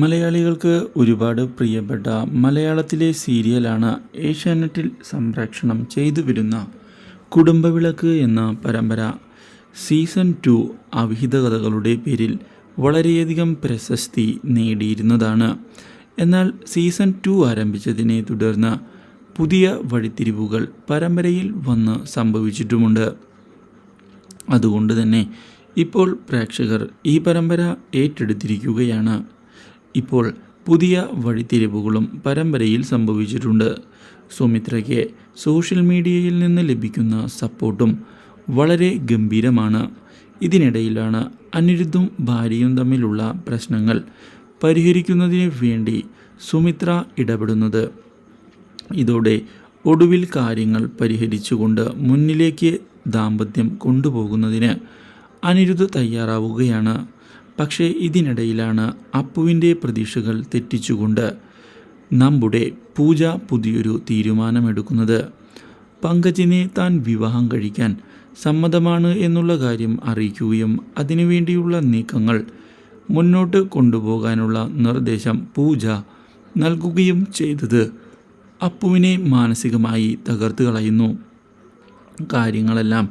മലയാളികൾക്ക് ഒരുപാട് പ്രിയപ്പെട്ട മലയാളത്തിലെ സീരിയലാണ് ഏഷ്യാനെറ്റിൽ സംപ്രേക്ഷണം ചെയ്തു വരുന്ന കുടുംബവിളക്ക് എന്ന പരമ്പര. സീസൺ ടു അവിഹിത കഥകളുടെ പേരിൽ വളരെയധികം പ്രശസ്തി നേടിയിരുന്നതാണ്. എന്നാൽ സീസൺ ടു ആരംഭിച്ചതിനെ തുടർന്ന് പുതിയ വഴിത്തിരിവുകൾ പരമ്പരയിൽ വന്ന് സംഭവിച്ചിട്ടുമുണ്ട്. അതുകൊണ്ട് തന്നെ ഇപ്പോൾ പ്രേക്ഷകർ ഈ പരമ്പര ഏറ്റെടുത്തിരിക്കുകയാണ്. ഇപ്പോൾ പുതിയ വഴിത്തിരിവുകളും പരമ്പരയിൽ സംഭവിച്ചിട്ടുണ്ട്. സുമിത്രയ്ക്ക് സോഷ്യൽ മീഡിയയിൽ നിന്ന് ലഭിക്കുന്ന സപ്പോർട്ടും വളരെ ഗംഭീരമാണ്. ഇതിനിടയിലാണ് അനിരുദ്ധും ഭാര്യയും തമ്മിലുള്ള പ്രശ്നങ്ങൾ പരിഹരിക്കുന്നതിന് വേണ്ടി സുമിത്ര ഇടപെടുന്നത്. ഇതോടെ ഒടുവിൽ കാര്യങ്ങൾ പരിഹരിച്ചുകൊണ്ട് മുന്നിലേക്ക് ദാമ്പത്യം കൊണ്ടുപോകുന്നതിന് അനിരുദ്ധ് തയ്യാറാവുകയാണ്. പക്ഷേ ഇതിനിടയിലാണ് അപ്പുവിന്റെ പ്രതീക്ഷകൾ തെറ്റിച്ചുകൊണ്ട് നമ്മുടെ പൂജ പുതിയൊരു തീരുമാനമെടുക്കുന്നത്. പങ്കജിനെ താൻ വിവാഹം കഴിക്കാൻ സമ്മതമാണ് എന്നുള്ള കാര്യം അറിയിക്കുകയും അതിനുവേണ്ടിയുള്ള നീക്കങ്ങൾ മുന്നോട്ട് കൊണ്ടുപോകാനുള്ള നിർദ്ദേശം പൂജ നൽകുകയും ചെയ്തത് അപ്പുവിനെ മാനസികമായി തകർത്ത് കളയുന്നു. കാര്യങ്ങളെല്ലാം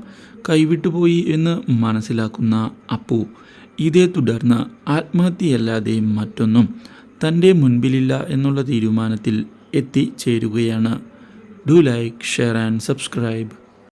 കൈവിട്ടുപോയി എന്ന് മനസ്സിലാക്കുന്ന അപ്പു ഇതേ തുടർന്ന് ആത്മഹത്യയല്ലാതെ മറ്റൊന്നും തന്റെ മുൻപിലില്ല എന്നുള്ള തീരുമാനത്തിൽ എത്തിച്ചേരുകയാണ്. Do like share and subscribe.